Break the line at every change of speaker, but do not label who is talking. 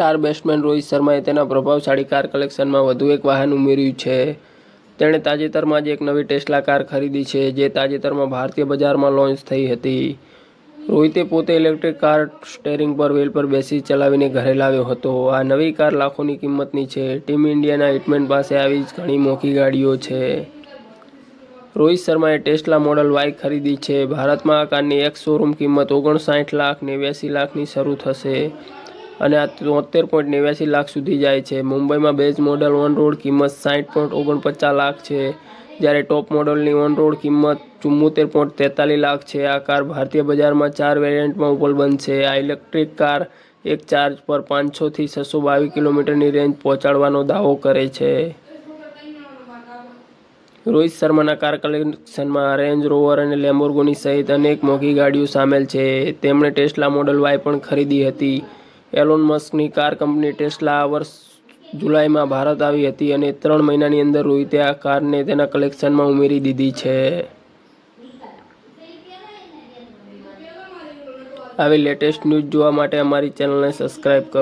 Star batsman Rohit શર્માએ તેના પ્રભાવશાળી કાર કલેક્શનમાં વધુ એક વાહન ઉમેર્યું છે. તેણે તાજેતરમાં જ એક નવી ટેસ્લા કાર ખરીદી છે, જે તાજેતરમાં ભારતીય બજારમાં લોન્ચ થઈ હતી. રોહિતે પોતે ઇલેક્ટ્રિક કાર સ્ટેરિંગ પર વ્હીલ પર બેસી ચલાવીને ઘરે લાવ્યો હતો. આ નવી કાર લાખોની કિંમતની છે. ટીમ ઇન્ડિયાના હિટમેન પાસે આવી જ ઘણી મોંઘી ગાડીઓ છે. રોહિત શર્માએ ટેસ્લા મોડલ વાય ખરીદી છે. ભારતમાં આ કારની એક શોરૂમ કિંમત ઓગણસાઠ લાખ નેવ્યાસી લાખની શરૂ થશે. અને આ તોતેર પોઈન્ટ નેવ્યાસી લાખ સુધી જાય છે. મુંબઈમાં બેઝ મોડલ ઓન રોડ કિંમત સાઠ પોઈન્ટ ઓગણપચાસ લાખ છે. જ્યારે ટોપ મોડલની ઓન રોડ કિંમત ચુમ્મોતેર પોઈન્ટ તેતાલીસ લાખ છે. આ કાર ભારતીય બજારમાં ચાર વેરિયન્ટમાં ઉપલબ્ધ છે. આ ઇલેક્ટ્રિક કાર એક ચાર્જ પર પાંચસોથી છસો બાવીસ કિલોમીટરની રેન્જ પહોંચાડવાનો દાવો કરે છે. રોહિત શર્માના કાર કલેક્શનમાં રેન્જ રોવર અને લેમ્બોર્ગોની સહિત અનેક મોંઘી ગાડીઓ સામેલ છે. તેમણે ટેસ્લા મોડલ વાય પણ ખરીદી હતી. એલોન મસ્કની કાર કંપની ટેસ્લા આ વર્ષ જુલાઈમાં ભારત આવી હતી અને ત્રણ મહિનાની અંદર રોહિતે આ કારને તેના કલેક્શનમાં ઉમેરી દીધી છે. આવી લેટેસ્ટ ન્યૂઝ જોવા માટે અમારી ચેનલને સબસ્ક્રાઈબ કરો.